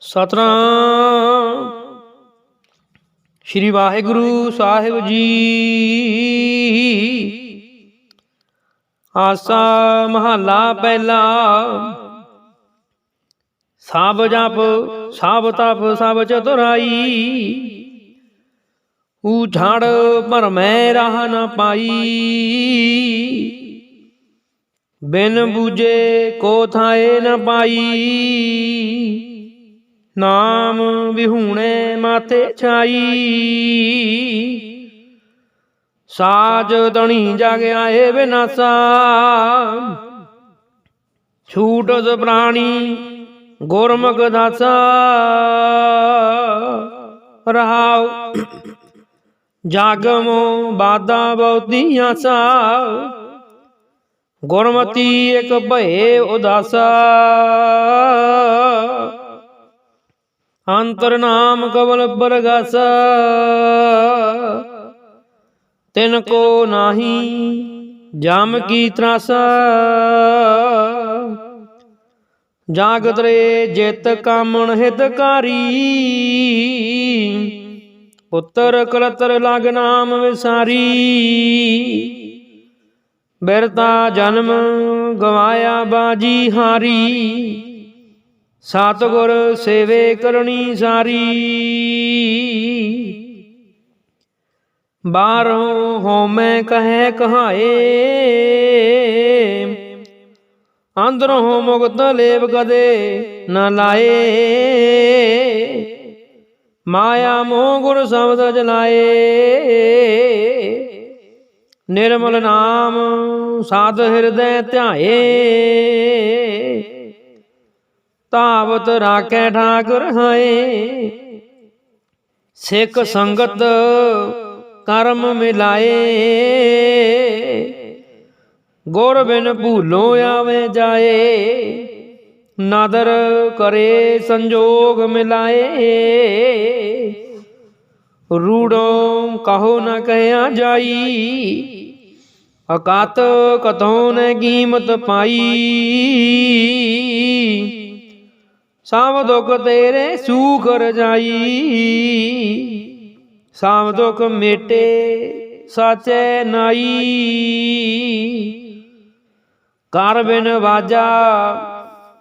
ਸਤਨਾਮ। ਸ਼੍ਰੀ ਵਾਹਿਗੁਰੂ ਸਾਹਿਬ ਜੀ। ਆਸਾ ਮਹੱਲਾ ਪਹਿਲਾ। ਸਾਬ ਜਪ, ਸਾਬ ਤਪ ਸਭ ਚਤੁਰਾਈ। ਉਝੜ ਪਰ ਮੈਂ ਰਹਾ ਨ ਪਾਈ। ਬਿਨ ਬੂਝੇ ਕੋ ਥਾਏ ਨ ਪਾਈ। ਨਾਮ ਵਿਹੂਣੇ ਮਾਥੇ ਛਾਈ। ਸਾਜ ਤਣੀ ਜਗ ਆਏ ਬਿਨਾਸਾ। ਛੂਟ ਪ੍ਰਾਣੀ ਗੁਰਮੁਖ ਦਾਸਾ। ਰਹਾਉ ਜਾਗਮੋ ਬਾਦਾ ਬਹੁਤੀ ਆਸਾ। ਗੁਰਮਤੀ ਇਕ ਭਏ ਉਦਾਸਾ। ਅੰਤਰ ਨਾਮ ਕਵਲ ਬਰਗਸ। ਤਿਨ ਕੋ ਨਾਹੀ ਜਮ ਕੀ ਤਰਾਸਾ। ਜਾਗਤ ਰੇ ਜਿਤ ਕਾਮਣ ਹਿਤਕਾਰੀ ਪੁੱਤਰ ਕਲਤਰ ਲਗ ਨਾਮ ਵਿਸਾਰੀ। ਬਿਰਤਾ ਜਨਮ ਗਵਾਇਆ ਬਾਜੀ ਹਾਰੀ। ਸਤਿਗੁਰ ਸੇਵੇ ਕਰਨੀ ਸਾਰੀ। ਬਾਹਰੋਂ ਹਉਮੈ ਕਹੈ ਕਹਾਏ। ਅੰਦਰੋਂ ਮੁਕਤ ਲੇਵ ਕਦੇ ਨ ਲਾਏ। ਮਾਇਆ ਮੋਹ ਗੁਰ ਸ਼ਬਦ ਜਲਾਏ। ਨਿਰਮਲ ਨਾਮ ਸਾਧ ਹਿਰਦੈ ਧਿਆਏ। ਤਾਵਤ ਰਾਖੈ ਠਾਕੁਰ ਹਾਏ। ਸਿੱਖ ਸੰਗਤ ਕਰਮ ਮਿਲਾਏ। ਗੁਰ ਬਿਨ ਭੂਲੋ ਆਵੇ ਜਾਏ। ਨਾਦਰ ਕਰੇ ਸੰਜੋਗ ਮਿਲਾਏ। ਰੂੜੋ ਕਹੋ ਨਾ ਕਹਿਆ ਜਾਈ। ਅਕਾਤ ਕਤੋਂ ਨੇ ਕੀਮਤ ਪਾਈ। ਸਭ ਦੁਖ ਤੇਰੇ ਸੂਖ ਰਜਾਈ ਸਭ ਦੁਖ ਮੇਟੇ, ਸਾਚੈ ਨਾਈ। ਕਰ ਬਿਨ ਵਾਜਾ,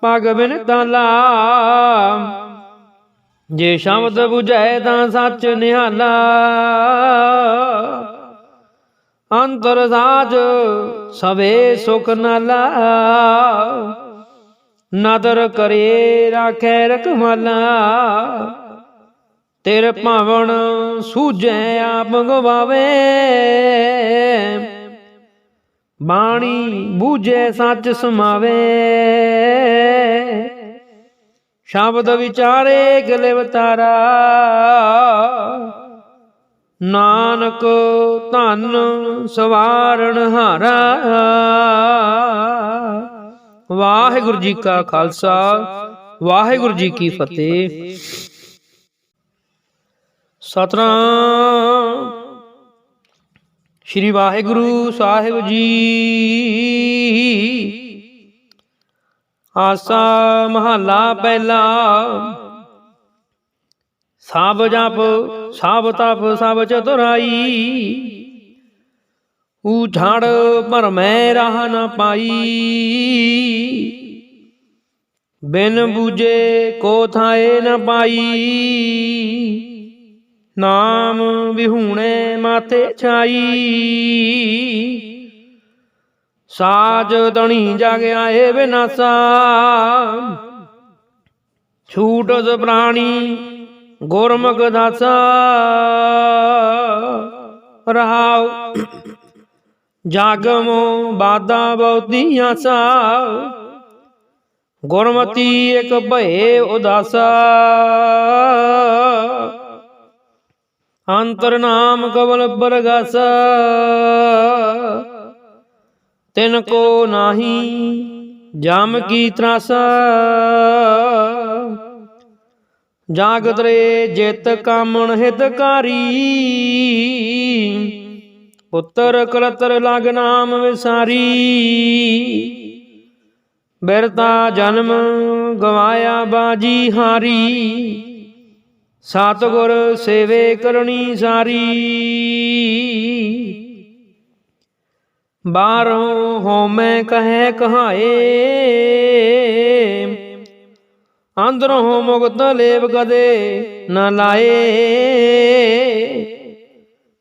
ਪਗ ਬਿਨ ਤਾਲਾ। ਜੇ ਸ਼ਬਦ 부ਝੈ ਤਾਂ ਸੱਚ ਨਿਹਾਲਾ। ਅੰਤਰ ਸਾਜ ਸਵੇ ਸੁਖ ਨਾਲਾ। ਨਦਰ ਕਰੇ, ਰਾਖੈ ਰਕਮਾਲਾ ਤੇਰੇ ਭਾਵਨ ਸੂਝੈ ਆਪ ਗਵਾਵੇ। ਬਾਣੀ ਬੂਝੈ ਸੱਚ ਸਮਾਵੇ। ਸ਼ਬਦ ਵਿਚਾਰੇ ਗਲੇ ਵਤਾਰਾ। ਨਾਨਕ ਧਨ ਸਵਾਰਣ ਹਾਰਾ। ਵਾਹਿਗੁਰੂ ਜੀ ਕਾ ਖਾਲਸਾ, ਵਾਹਿਗੁਰੂ ਜੀ ਕੀ ਫਤਿਹ। ਸਤਨਾਮ। ਸ਼੍ਰੀ ਵਾਹਿਗੁਰੂ ਸਾਹਿਬ ਜੀ। ਆਸਾ ਮਹੱਲਾ ਪਹਿਲਾ। ਸਾਬ ਜਪ, ਸਾਬ ਤਪ ਸਭ ਚਤੁਰਾਈ। ਉਝੜ ਪਰ ਮੈਂ ਰਹਾ ਨ ਪਾਈ। ਬਿਨ ਬੂਝੇ ਕੋ ਥਾਏ ਨ ਪਾਈ। ਨਾਮ ਵਿਹੂਣੇ ਮਾਥੇ ਛਾਈ। ਸਾਜ ਤਣੀ ਜਗ ਆਏ ਬਿਨਾਸਾ। ਛੂਟ ਪ੍ਰਾਣੀ ਗੁਰਮੁਖ ਦਾਸਾ। ਰਹਾਉ ਜਾਗਮੋ ਬਾਦਾ ਬਹੁਤੀ ਆਸਾ ਗੁਰਮਤੀ ਇਕ ਭਏ ਉਦਾਸਾ। ਅੰਤਰ ਨਾਮ ਕਵਲ ਬਰਗਸ ਤਿਨ ਕੋ ਨਾਹੀ ਜਮ ਕੀ ਤਰਾਸਾ। ਜਾਗਤ ਰੇ ਜਿਤ ਕਾਮਣ ਹਿਤਕਾਰੀ ਪੁੱਤਰ ਕਲਤਰ ਲਗ ਨਾਮ ਵਿਸਾਰੀ। ਬਿਰਤਾ ਜਨਮ ਗਵਾਇਆ ਬਾਜੀ ਹਾਰੀ। ਸਤਿਗੁਰ ਸੇਵੇ ਕਰਨੀ ਸਾਰੀ। ਬਾਹਰੋਂ ਹਉਮੈ ਕਹੈ ਕਹਾਏ। ਅੰਦਰੋਂ ਮੁਕਤ ਲੇਵ ਕਦੇ ਨ ਲਾਏ।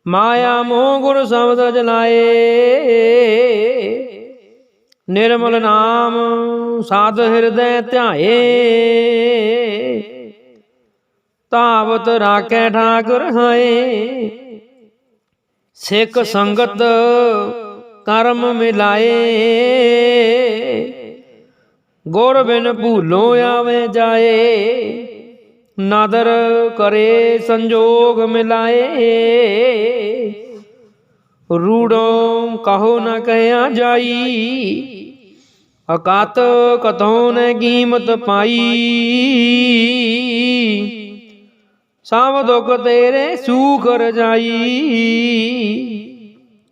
ਮਾਇਆ ਮੋਹ ਗੁਰ ਸ਼ਬਦ ਜਲਾਏ। ਨਿਰਮਲ ਨਾਮ ਸਾਧ ਹਿਰਦੈ ਧਿਆਏ। ਤਾਵਤ ਰਾਖੈ ਠਾਕੁਰ ਹਾਏ। ਸਿੱਖ ਸੰਗਤ ਕਰਮ ਮਿਲਾਏ। ਗੁਰ ਬਿਨ ਭੂਲੋ ਆਵੇ ਜਾਏ। ਨਾਦਰ ਕਰੇ ਸੰਜੋਗ ਮਿਲਾਏ। ਰੂੜੋ ਕਹੋ ਨਾ ਕਹਿਆ ਜਾਈ। ਅਕਾਤ ਕਤੋਂ ਨੇ ਕੀਮਤ ਪਾਈ। ਸਭ ਦੁੱਖ ਤੇਰੇ ਸੂਖ ਰਜਾਈ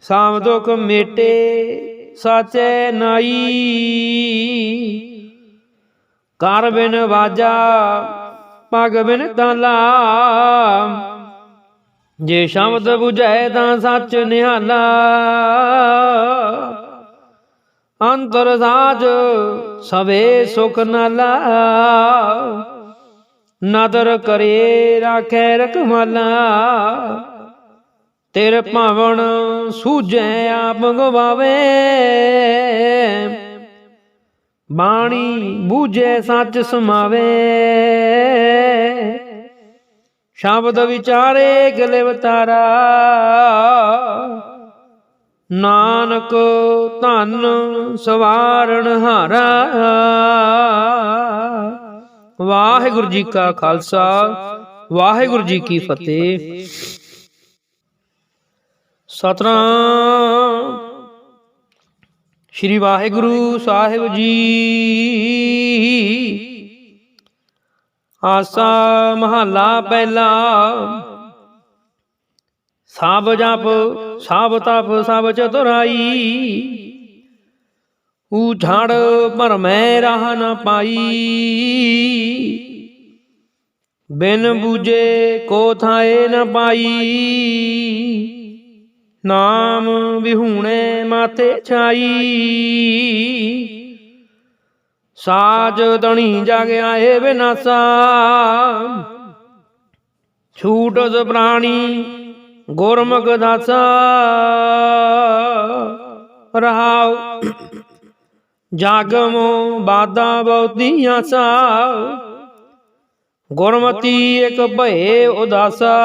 ਸਭ ਦੁੱਖ ਮੇਟੇ ਸਾਚੈ ਨਾਈ। ਕਰ ਬਿਨ ਵਾਜਾ ਪਗ ਬਿਨ ਤਾਲਾ ਜੇ ਸ਼ਬਦ 부ਝੈ ਤਾਂ ਸੱਚ ਨਿਹਾਲਾ। ਅੰਤਰ ਸਾਜ ਸਵੇ ਸੁਖ ਨਾਲਾ। ਨਦਰ ਕਰੇ ਰਾਖੈ ਰਖਮਾਲਾ ਤੇਰੇ ਭਾਵਨ ਸੂਝੈ ਆਪ ਗਵਾਵੇ। ਬਾਣੀ ਬੂਝੈ ਸੱਚ ਸਮਾਵੇ। ਸ਼ਬਦ ਵਿਚਾਰੇ ਗਲੇ ਵਤਾਰਾ। ਨਾਨਕ ਧਨ ਸਵਾਰਣ ਹਾਰਾ। ਵਾਹਿਗੁਰੂ ਜੀ ਕਾ ਖਾਲਸਾ, ਵਾਹਿਗੁਰੂ ਜੀ ਕੀ ਫਤਿਹ। ਸਤਨਾਮ। ਸ਼੍ਰੀ ਵਾਹਿਗੁਰੂ ਸਾਹਿਬ ਜੀ। ਆਸਾ ਮਹੱਲਾ ਪਹਿਲਾ। ਸਭ ਜਪ ਸਭ ਤਪ ਸਭ ਚਤੁਰਾਈ। ਉਝੜ ਭਰਮੈ ਰਾਹ ਨ ਪਾਈ। ਬਿਨ ਬੂਜੇ ਕੋ ਥਾਏ ਨ ਪਾਈ। ਨਾਮ ਵਿਹੂਣੇ ਮਾਥੇ ਛਾਈ। ਸਾਜ ਦਣੀ ਜਗ ਆਏ ਬਿਨਾਸਾ। ਛੂਟਸ ਪ੍ਰਾਣੀ ਗੁਰਮੁਖ ਦਾਸਾ। ਰਹਾਉ ਜਾਗਮੋ ਬਾਦਾ ਬਹੁਤੀ ਆਸਾ। ਗੁਰਮਤੀ ਇਕ ਭਏ ਉਦਾਸਾ।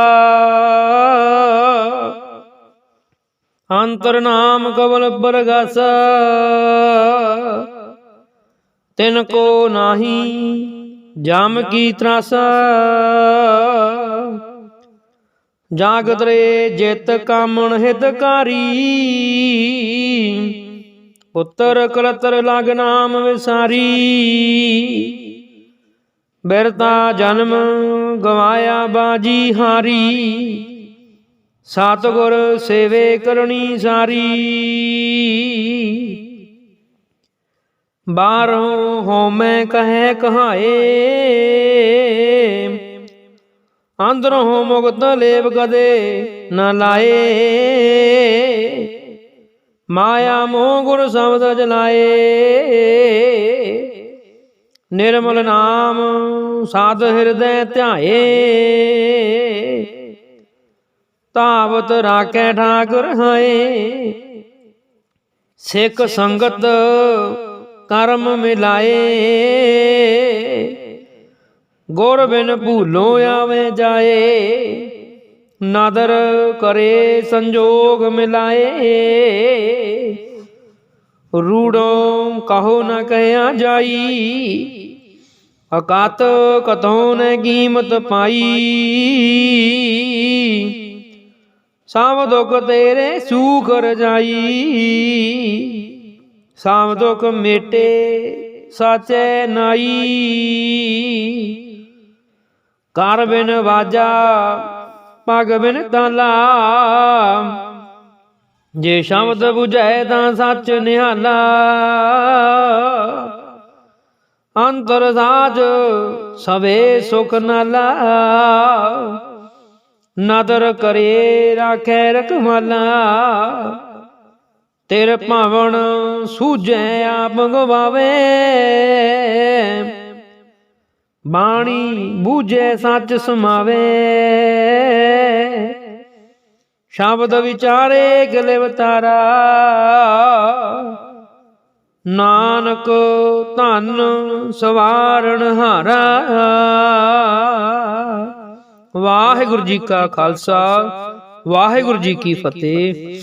ਅੰਤਰ ਨਾਮ ਕਵਲ ਬਰਗਸ ਤਿਨ ਕੋ ਨਾਹੀ, ਜਮ ਕੀ ਤਰਾਸਾ। ਜਾਗਤ ਰੇ ਜਿਤ ਕਾਮਣ ਹਿਤਕਾਰੀ, ਪੁੱਤਰ ਕਲਤਰ ਲਗ ਨਾਮ ਵਿਸਾਰੀ। ਬਿਰਤਾ ਜਨਮ ਗਵਾਇਆ ਬਾਜੀ ਹਾਰੀ, ਸਤਿਗੁਰ ਸੇਵੇ ਕਰਨੀ ਸਾਰੀ। ਬਾਹਰੋਂ ਹਉਮੈ ਕਹੈ ਕਹਾਏ। ਅੰਦਰੋਂ ਹੋ ਮੁਕਤ ਲੇਵ ਕਦੇ ਨਾ ਲਾਏ। ਮਾਇਆ ਮੋਹ ਗੁਰ ਸ਼ਬਦ ਜਲਾਏ। ਨਿਰਮਲ ਨਾਮ ਸਾਧ ਹਿਰਦੈ ਧਿਆਏ। ਤਾਵਤ ਰਾਖੈ ਠਾਕੁਰ ਹਾਏ। ਸਿੱਖ ਸੰਗਤ ਕਰਮ ਮਿਲਾਏ ਗੁਰ ਬਿਨ ਭੂਲੋ ਆਵੇ ਜਾਏ ਨਾਦਰ ਕਰੇ ਸੰਜੋਗ ਮਿਲਾਏ ਰੂੜੋ ਕਹੋ ਨ ਕਹਿਆ ਜਾਈ ਅਕਾਤ ਕਤੋਂ ਨ ਕੀਮਤ ਪਾਈ ਸਭ ਦੁਖ ਤੇਰੇ ਸੂਖ ਰਜਾਈ ਸਭ ਦੁਖ ਮੇਟੇ ਸਾਚੈ ਨਾਈ। ਕਰ ਬਿਨ ਵਾਜਾ ਪਗ ਬਿਨ ਤਾਲਾ। ਜੇ ਸ਼ਬਦ 부ਝੈ ਤਾਂ ਸੱਚ ਨਿਹਾਲਾ। ਅੰਤਰ ਸਾਜ ਸਵੇ ਸੁਖ ਨਾਲਾ। ਨਦਰ ਕਰੇ ਰਾਖੈ ਰਖਮਾਲਾ। ਤੇਰੇ ਭਾਵਨ ਸੂਝੈ ਆਪ ਗਵਾਵੇ ਬਾਣੀ ਬੂਝੈ ਸੱਚ ਸਮਾਵੇ। ਸ਼ਬਦ ਵਿਚਾਰੇ ਗਲੇ ਵਤਾਰਾ। ਨਾਨਕ ਧਨ ਸਵਾਰਣ ਹਾਰਾ। ਵਾਹਿਗੁਰੂ ਜੀ ਕਾ ਖਾਲਸਾ, ਵਾਹਿਗੁਰੂ ਜੀ ਕੀ ਫਤਿਹ।